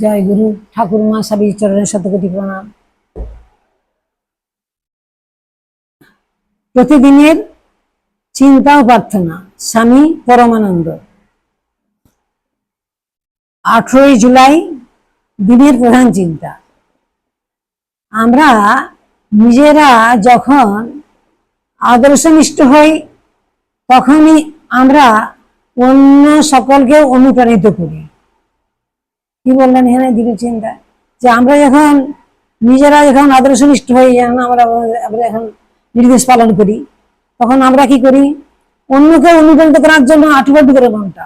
জয় গুরু, ঠাকুর মা সাবি চরণের শতকোটি প্রণাম। প্রতিদিনের চিন্তা ও প্রার্থনা, স্বামী পরমানন্দ। আঠেরোই জুলাই দিনের প্রধান চিন্তা। আমরা নিজেরা যখন আদর্শনিষ্ঠ হই, তখনই আমরা অন্য সকলকে অনুপ্রাণিত করি। কি বললেন এখানে দিকে চিন্তা? যে আমরা যখন নিজেরা যখন আদর্শনিষ্ঠ হই যখন আমরা আমরা এখন নির্দেশ পালন করি। তখন আমরা কি করি? অন্যকে অনুপ্রাণিত করার জন্য আটুপাটু করে মনটা।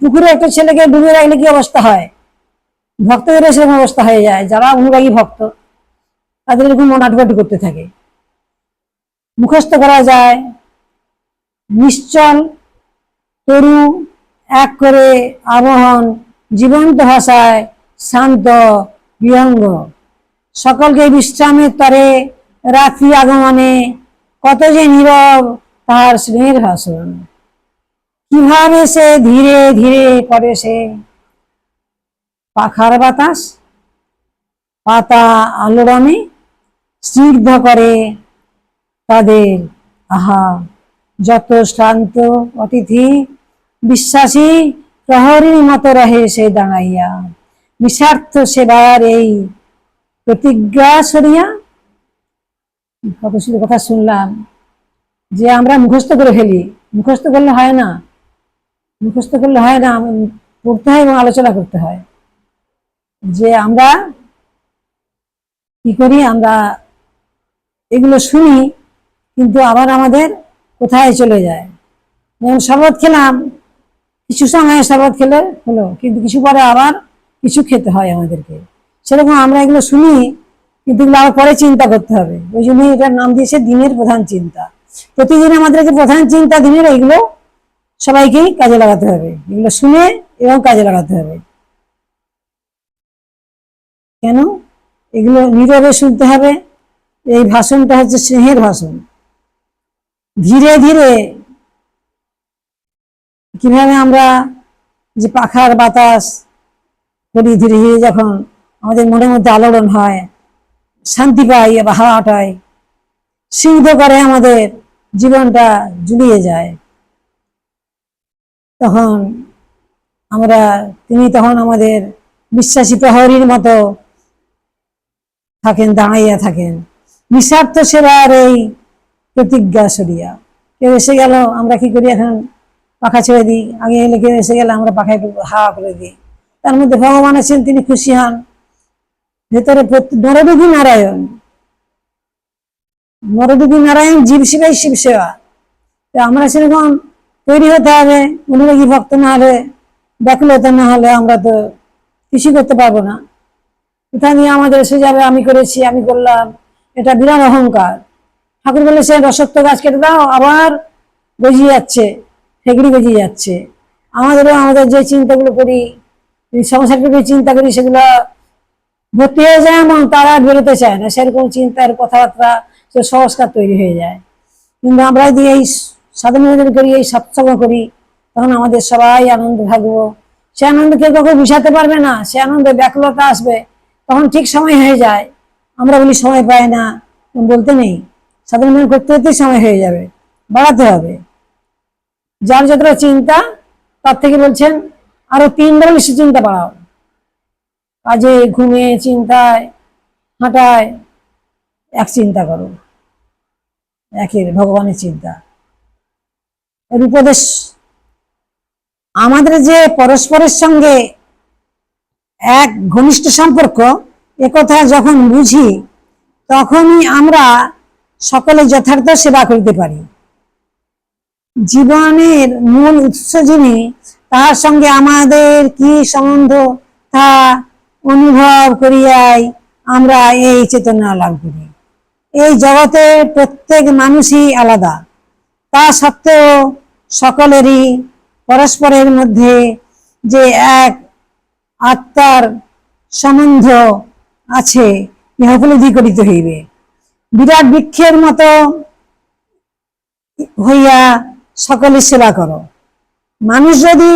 পুকুরে একটা ছেলেকে ডুবে রাখলে কি অবস্থা হয়? ভক্তদের সেরকম অবস্থা হয়ে যায়, যারা অনুরাগী ভক্ত, তাদের এরকম মন আটুপাটু করতে থাকে। মুখস্থ করা যায়। নিশ্চল, তরু, এক করে আবহন জীবন্ত ভাষায় শান্ত, বিহঙ্গ। সকলকে বিশ্রামের তরে রাত্রি আগমনে। কত যে নীরব তাহার স্নেহের ভাষণ। কীভাবে সে ধীরে ধীরে করে সে? পাখার বাতাস? পাতা আলোড়নে স্নিগ্ধ করে তাদের। আহা, যত শ্রান্ত অতিথি, বিশ্বাসী প্রহরীর মতো রহে সে দাঁড়াইয়া। নিঃস্বার্থ সেবার এই প্রতিজ্ঞা সরিয়া কত সুন্দর কথা শুনলাম যে আমরা মুখস্থ করে ফেলি। মুখস্থ করলে হয় না। মুখস্থ করলে হয় না পড়তে হয় এবং আলোচনা করতে হয়। যে আমরা কি করি, আমরা এগুলো শুনি, কিন্তু আবার আমাদের কোথায় চলে যায়। যেমন শরবত খেলাম কিছু সময় শরবত খেলে হলো, কিন্তু কিছু পরে আবার কিছু খেতে হয় আমাদেরকে। সেরকম আমরা এগুলো শুনি, কিন্তু এগুলো আবার পরে চিন্তা করতে হবে। ওই জন্যই এটার নাম দিয়েছে দিনের প্রধান চিন্তা। প্রতিদিন আমাদেরকে প্রধান চিন্তা দিনের এইগুলো সবাইকেই কাজে লাগাতে হবে। এগুলো শুনে এবং কাজে লাগাতে হবে। কেন? এগুলো নীরবে শুনতে হবে। এই ভাষণটা হচ্ছে স্নেহের ভাষণ। ধীরে ধীরে কীভাবে আমরা যে পাখার বাতাস করি ধীরে ধীরে যখন আমাদের মনের মধ্যে আলোড়ন হয়, শান্তি পাই বা হাওয়া হাওয়াটায় সিদ্ধ করে আমাদের জীবনটা জুড়িয়ে যায়। তখন আমরা, তিনি তখন আমাদের বিশ্বাসী প্রহরীর মতো থাকেন, দাঁড়াইয়া থাকেন। নিঃস্বার্থ সেবার এই প্রতিজ্ঞা সরিয়া। কেউ এসে গেল, আমরা কি করি এখন? পাখা ছেড়ে দিই। আগে কেউ এসে গেলে আমরা পাখায় হাওয়া করে দিই। তার মধ্যে ভগবান আছেন, তিনি খুশি হন। ভেতরে নররূপী নারায়ণ। নররূপী নারায়ণ জীব সেবাই শিব সেবা। তো আমরা সেরকম তৈরি হতে হবে, অনুরাগী ভক্ত না হলে, ব্যাকুলতা না হলে আমরা তো কিছু করতে পারব না। কোথা নিয়ে আমাদের এসে যাবে, আমি করেছি, আমি করলাম। এটা বিরাট অহংকার। ঠাকুর বলেছেন, রসত্ব গাছ কেটে দাও, আবার গজিয়ে যাচ্ছে। ফেগড়ি গজিয়ে যাচ্ছে। আমাদেরও আমাদের যে চিন্তাগুলো করি সংসারকে চিন্তা করি, সেগুলো ভর্তি হয়ে যায় এবং তারা বেরোতে চায় না। সেরকম চিন্তার কথাবার্তা, সে সংস্কার তৈরি হয়ে যায়। কিন্তু আমরা যদি এই ভোজন করি, এই সৎসঙ্গ করি, তখন আমাদের সবাই আনন্দ থাকব। সে আনন্দ কেউ কাউকে বুঝাতে পারবে না। সে আনন্দে ব্যাকুলতা আসবে। তখন ঠিক সময় হয়ে যায়। আমরা বলি, সময় পাই না। বলতে নেই। সাধারণ করতে করতেই সময় হয়ে যাবে। বাড়াতে হবে। যার যতটা চিন্তা, তার থেকে বলছেন, আরও তিনবার বেশি চিন্তা বাড়াও। কাজে, ঘুমে, চিন্তায়, হাঁটায়, এক চিন্তা করো। একের, ভগবানের চিন্তা। এর উপদেশ, আমাদের যে পরস্পরের সঙ্গে এক ঘনিষ্ঠ সম্পর্ক একথা যখন বুঝি, তখনই আমরা সকলে যথার্থ সেবা করতে পারি। জীবনের মূল উৎস যিনি তার সঙ্গে আমাদের কি সম্বন্ধ তা অনুভব করিয়াই আমরা এই চেতনা লাভ করি। এই জগতে প্রত্যেক মানুষই আলাদা। তা সত্ত্বেও সকলেরই পরস্পরের মধ্যে যে এক আত্মার সম্বন্ধ আছে, ইহা উপলব্ধি করিতে হইবে। বিরাট বৃক্ষের মতো হইয়া সকলের সেবা করো। মানুষ যদি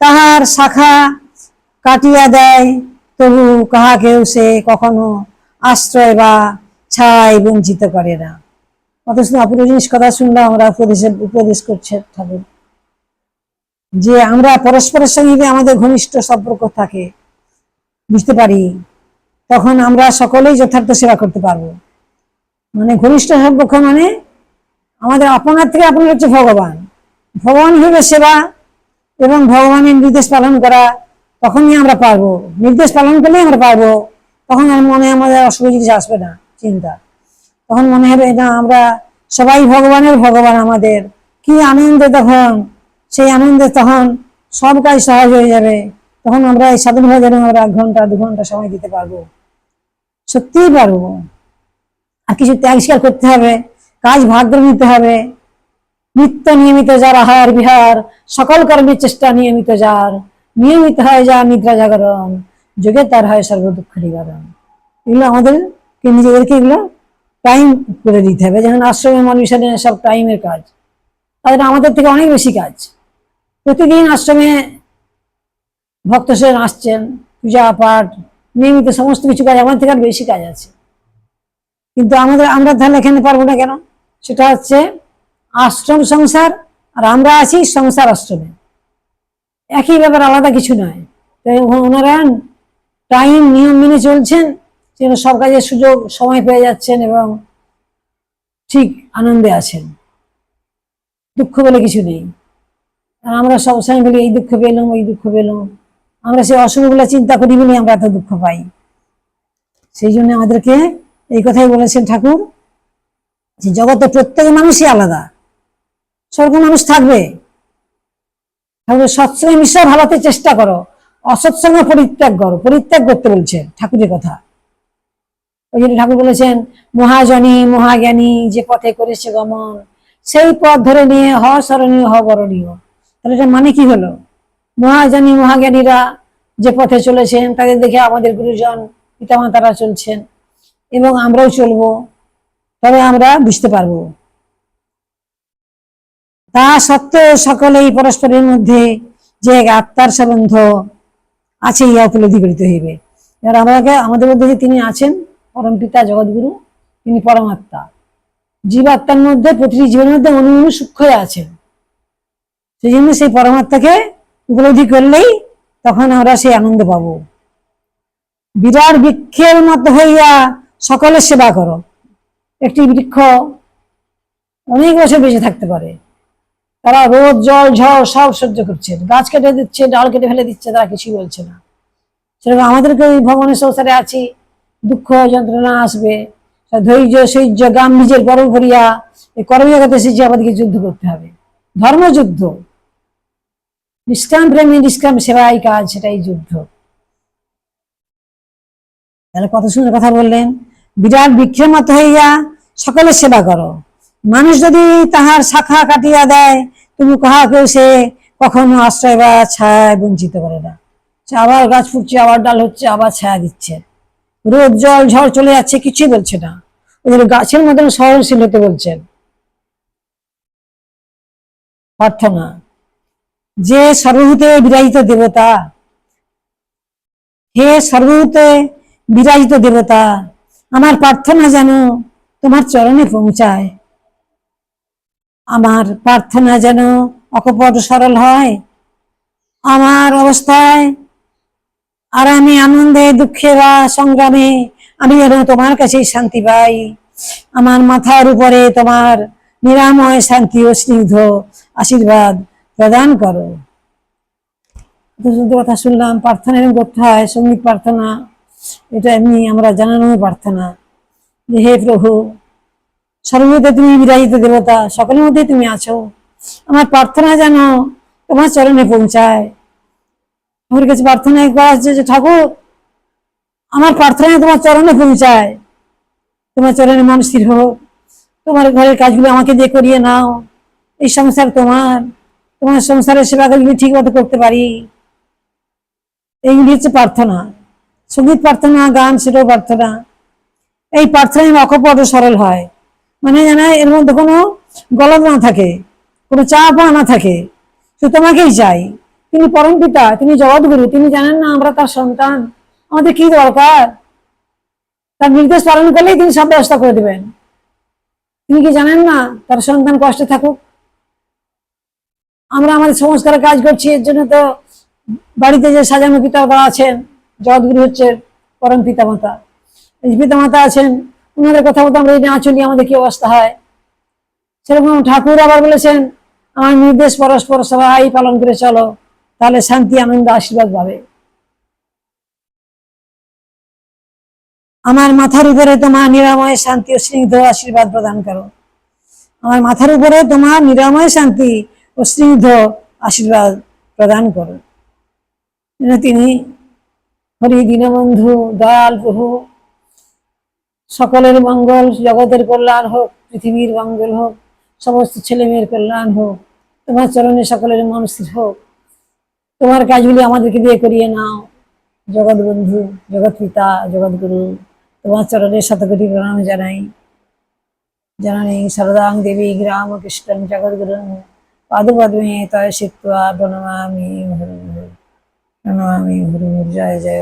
তাহার শাখা কাটিয়া দেয়, তবু কাহাকেও সে কখনো আশ্রয় বা ছাই বঞ্চিত করে না। অথচ অপূর্ব জিনিস কথা শুনলাম, আমরা উপদেশের উপদেশ করছে ঠাকুর। যে আমরা পরস্পরের সঙ্গে আমাদের ঘনিষ্ঠ সম্পর্ক থাকে, বুঝতে পারি, তখন আমরা সকলেই যথার্থ সেবা করতে পারব। মানে ঘনিষ্ঠ সম্পর্ক মানে আমাদের আপনার থেকে আপনার হচ্ছে ভগবান। ভগবান হিসেবে সেবা এবং ভগবানের নির্দেশ পালন করা, তখনই আমরা পারব। নির্দেশ পালন করলেই আমরা পারব। তখন আর মনে আমাদের অসুবিধা জিনিস আসবে না, চিন্তা। তখন মনে হবে না, আমরা সবাই ভগবানের ভগবান আমাদের। কি আনন্দে তখন, সেই আনন্দে তখন সব কাজ সহজ হয়ে যাবে। তখন আমরা এই স্বাধীনভাবে যেন আমরা এক ঘণ্টা, দু ঘণ্টা সময় দিতে পারব। সত্যিই পারব। আর কিছু ত্যাগ স্বীকার করতে হবে। কাজ ভাগ করে নিতে হবে। নিত্য নিয়মিত যার আহার বিহার, সকল কর্মের চেষ্টা নিয়মিত যার। নিয়মিত হয় যা নিদ্রা জাগরণ, যোগে তার হয় সর্ব দুঃখ নিবারণ। এগুলো আমাদের নিজেদেরকে এগুলো টাইম করে দিতে হবে। যেমন আশ্রমে মানুষের সব টাইমের কাজ। তাদের আমাদের থেকে অনেক বেশি কাজ। প্রতিদিন আশ্রমে ভক্ত সেন আসছেন, পূজা পাঠ, নিয়মিত সমস্ত কিছু কাজ, আমাদের থেকে আর বেশি কাজ আছে। কিন্তু আমাদের, আমরা তাহলে এখানে পারব না কেন? সেটা হচ্ছে আশ্রম সংসার, আর আমরা আছি সংসার আশ্রমে। একই ব্যাপার, আলাদা কিছু নয়। তাই ওনারা টাইম, নিয়ম মেনে চলছেন, যেন সব কাজের সুযোগ সময় পেয়ে যাচ্ছেন এবং ঠিক আনন্দে আছেন। দুঃখ বলে কিছু নেই। আর আমরা সবসময় বলি, এই দুঃখ পেলাম, ওই দুঃখ পেলাম। আমরা সেই অশুভগুলো চিন্তা করি বলেই আমরা এত দুঃখ পাই। সেই জন্য আমাদেরকে এই কথাই বলেছেন ঠাকুর যে জগতে প্রত্যেক মানুষই আলাদা। স্বর্গ মানুষ থাকবে। ঠাকুর সৎসঙ্গে মিশ্র ভাবাতে চেষ্টা করো। অসৎসঙ্গ পরিত্যাগ করো। পরিত্যাগ করতে বলছেন ঠাকুরের কথা। ওই জন্য ঠাকুর বলেছেন, মহাজনী, মহাজ্ঞানী, যে পথে করেছে গমন, সেই পথ ধরে নিয়ে হ, স্মরণীয় হ, বরণীয়। তাহলে এটা মানে কি হলো? মহাজনী, মহাজ্ঞানীরা যে পথে চলেছেন, তাদের দেখে আমাদের গুরুজন, পিতামাতারা চলছেন, এবং আমরাও চলবো। তবে আমরা বুঝতে পারব। তা সত্ত্বেও সকলেই পরস্পরের মধ্যে যে এক আত্মার সম্বন্ধ আছে, ইহা উপলব্ধি করিতে হইবে। এবার আমাকে, আমাদের মধ্যে যে তিনি আছেন, পরম পিতা, জগৎগুরু, তিনি পরমাত্মা। জীবাত্মার মধ্যে, প্রতিটি জীবের মধ্যে অনু অনু আছেন। সেই জন্য সেই পরমাত্মাকে উপলব্ধি করলেই তখন আমরা সেই আনন্দ পাবো। বিরাট বৃক্ষের মতো হইয়া সকলের সেবা করো। একটি বৃক্ষ অনেক বছর বেঁচে থাকতে পারে। তারা রোদ, জল ঝড় সব সহ্য করছে। গাছ কেটে দিচ্ছে, ডাল কেটে ফেলে দিচ্ছে, তারা কিছুই বলছে না। সেরকম আমাদেরকে ওই ভগবানের সংসারে আছি। দুঃখ, যন্ত্রণা আসবে। ধৈর্য সৌর্য গাম্ভীর্যের পরম করিয়া এই কর্মজগতে এসেছি আমাদেরকে যুদ্ধ করতে হবে। ধর্মযুদ্ধ। নিষ্কাম প্রেমী নিষ্কাম সেবাই কাজ, সেটাই যুদ্ধ। তাহলে কত সুন্দর কথা বললেন। বিরাট বৃক্ষের মতো হইয়া সকলের সেবা করো। মানুষ যদি তাহার শাখা কাটিয়া দেয়, তুমি কাহাকেও সে কখনো আশ্রয় বা ছায় বঞ্চিত করে না। আবার গাছ ফুটছে, আবার ডাল হচ্ছে, আবার ছায়া দিচ্ছে। রোদ, জল, ঝড় চলে যাচ্ছে, কিছুই বলছে না। ওদের গাছের মতন সহনশীল হতে বলছেন। প্রার্থনা। যে সর্বভূতে বিরাজিত দেবতা, হে সর্বভূতে বিরাজিত দেবতা আমার প্রার্থনা যেন তোমার চরণে পৌঁছায়। আমার প্রার্থনা যেন অকপট সরল হয়। আমার অবস্থায় আর আমি আনন্দে, দুঃখে বা সংগ্রামে আমি যেন তোমার কাছেই শান্তি পাই। আমার মাথার উপরে তোমার নিরাময়, শান্তি ও স্নিগ্ধ আশীর্বাদ প্রদান করো। কথা শুনলাম, প্রার্থনা এরকম করতে হয়, সংগীত প্রার্থনা। এটা এমনি আমরা জানানো প্রার্থনা যে হে প্রভু সর্বদা তুমি বিরাজিত দেবতা, সকলের মধ্যে তুমি আছো। আমার প্রার্থনা যেন তোমার চরণে পৌঁছায়। আমার কাছে প্রার্থনা করা হচ্ছে যে, ঠাকুর, আমার প্রার্থনা তোমার চরণে পৌঁছায়। তোমার চরণে মন স্থির হোক। তোমার ঘরের কাজগুলো আমাকে দিয়ে করিয়ে নাও। এই সংসার তোমার। তোমার সংসারের সেবা কাজগুলি ঠিক মতো করতে পারি, এইগুলি হচ্ছে প্রার্থনা। সংগীত প্রার্থনা, গান সেটাও প্রার্থনা। এই প্রার্থনায় অকপট সরল হয়। মানে যেন এর মধ্যে কোনো গলত না থাকে, কোনো চাপ না থাকে। তো তোমাকেই চাই। তিনি পরম পিতা, তিনি জগৎগুরু, তিনি জানেন না আমরা তার সন্তান। আমাদের কি দরকার? তার নির্দেশ পালন করলেই তিনি সব ব্যবস্থা করে দেবেন। তিনি কি জানেন না তার সন্তান কষ্টে থাকুক? আমরা আমাদের সংস্কারের কাজ করছি, এর জন্য তো বাড়িতে যে সাজানো পিতা আছেন জগৎগুরু হচ্ছে পরম পিতা মাতা এই পিতা মাতা আছেন ওনাদের কথা মতো আমরা যদি না চলি, আমাদের কি অবস্থা হয়? সেরকম ঠাকুর আবার বলেছেন, আমার নির্দেশ পরস্পর সবাই পালন করে চলো, তাহলে শান্তি, আনন্দ, আশীর্বাদ পাবে। আমার মাথার উপরে তোমার নিরাময়, শান্তি ও স্নিগ্ধ আশীর্বাদ প্রদান করো। আমার মাথার উপরে তোমার নিরাময়, শান্তি ও স্নিগ্ধ আশীর্বাদ প্রদান করো। তিনি হরি দীনবন্ধু দয়াল প্রভু, সকলের মঙ্গল, জগতের কল্যাণ হোক, পৃথিবীর মঙ্গল হোক, সমস্ত ছেলে মেয়ের কল্যাণ হোক, তোমার চরণে সকলের মন স্থির হোক। তোমার কাজগুলি আমাদেরকে দিয়ে করিয়ে নাও। জগৎ বন্ধু, জগৎ পিতা জগৎগুরু তোমার চরণে শতকোটি প্রণাম জানাই। জানানি সরদাং দেবী গ্রাম কৃষ্ণ জগৎগুরু পাদপদ্মে তয় সিত্বা প্রণমামি প্রণমামি গুরু জয় জয়।